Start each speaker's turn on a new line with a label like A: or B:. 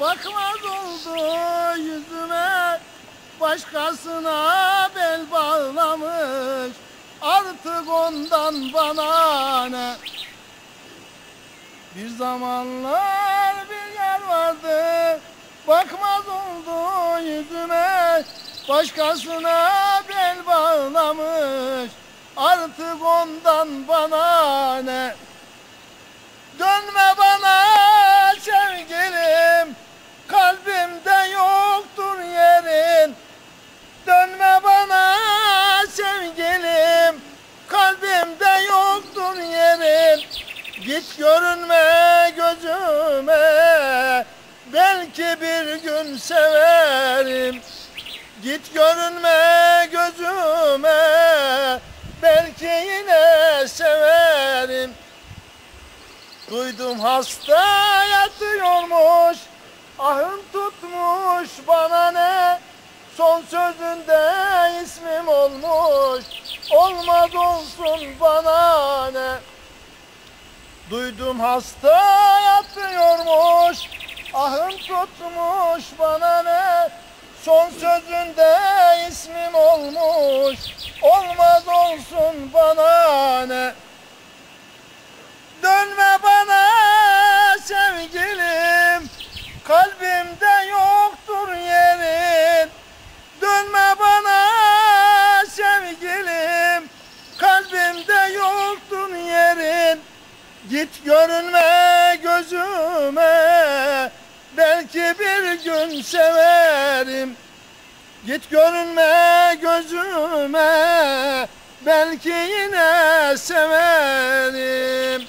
A: Bakmaz oldu yüzüme Başkasına bel bağlamış. Artık ondan bana ne? Bir zamanlar bir yer vardı Bakmaz oldu yüzüme. Başkasına bel bağlamış Artık ondan bana ne Git görünme gözüme Belki bir gün severim. Git görünme gözüme Belki yine severim. Duydum hasta yatıyormuş Ahım tutmuş bana ne? Son sözünde ismim olmuş Olmaz olsun bana ne Duydum hasta yatıyormuş Ahım tutmuş bana ne? Son sözünde ismim olmuş Olmaz olsun bana ne Git görünme gözüme Belki bir gün severim. Git görünme gözüme Belki yine severim.